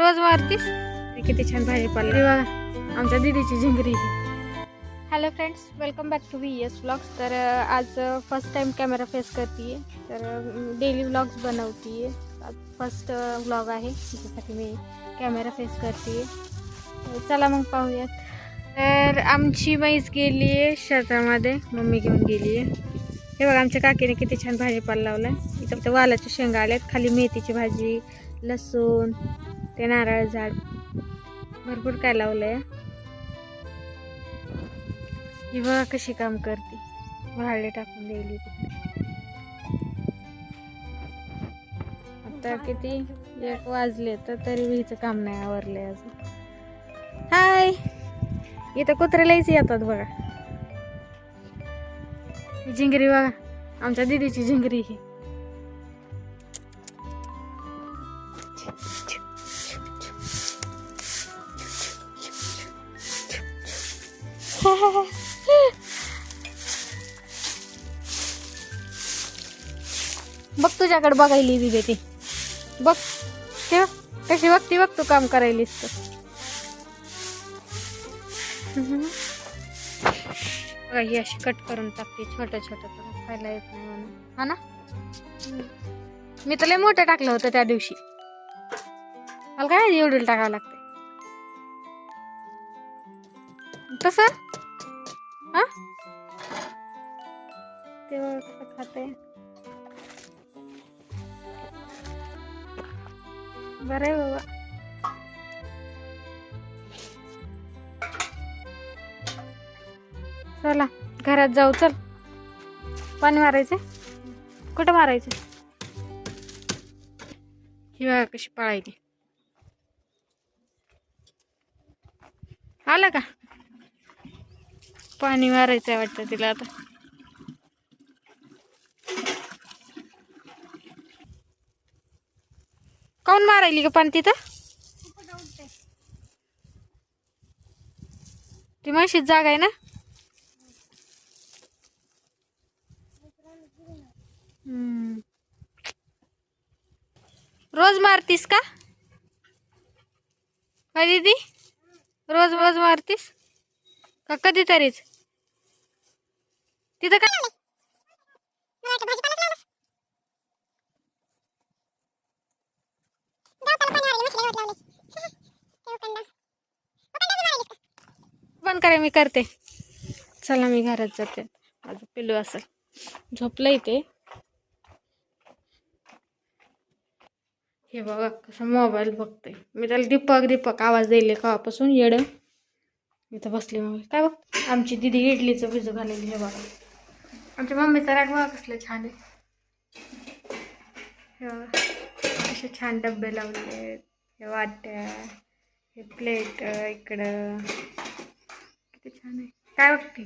रोज मारतीस किती छान भाजीपाला हे बघा आमच्या दिदीची जिंगरी hello friends welcome back to V S vlogs तर आज फर्स्ट टाइम कॅमेरा फेस करते तर डेली व्लॉग्स बनवते आज फर्स्ट व्लॉग आहे. त्याच्यासाठी मी कॅमेरा फेस करते चला मग पाहूयात. तर आमची म्हैस गेली आहे शेतामध्ये. मम्मी घेऊन गेली आहे हे बघा आमच्या काकीने किती छान भाजीपाला लावलाय. इथं इथं वालाच्या शेंगा आल्यात. खाली मेथीची भाजी लसूण ते नारळ झाड. भरपूर काय लावलंय. ही बघा कशी काम करते. भाडे टाकून द्यायली आता किती एक वाजले तर तरी हिचं काम नाही आवरलंय अजून. हाय. इथं कुत्र्यालाच येतात बघा. ही झिंगरी बघा. आमच्या दिदीची झिंगरी ही. बघ तुझ्याकडे बघायली दिदी ती. बघ ते कशी बघ ती बघ तू काम करायलीस तर. बघा ही अशी कट करून टाकते छोटं छोटं करून. खायला येत नाही म्हणून. हा ना? मी तर लय मोठं टाकलं होतं त्या दिवशी. मला काय एवढं टाकावं लागते तसं हा? तेव्हा कसं खाते? बरं आहे बाबा. चला घरात जाऊ चल. पाणी मारायचं कुठं मारायचं ही बघा कशी पळायची आलं का? पाणी मारायचंय वाटतं तिला आता. काऊन मारायली का पाणी तिथं? ती म्हशीच जागा आहे ना? रोज मारतीस का? दीदी? रोज रोज मारतीस? का कधी तरीच तिथं काय? पण करे मी करते. चला मी घरात जाते. माझं पिलू असेल. झोपलं इथे हे बघा कसं मोबाईल बघते मी त्याला दीपक दीपक आवाज दिले कावापासून येड. मी तर बसले मोबाईल काय बघ आमची दिदी इडलीचं भिजू घालेली हे बघा. आमच्या मम्मीचा राग बघा कसलं छान आहे. असे छान डबे लावले हे वाट्या हे प्लेट इकडं. किती छान आहे. काय वाटते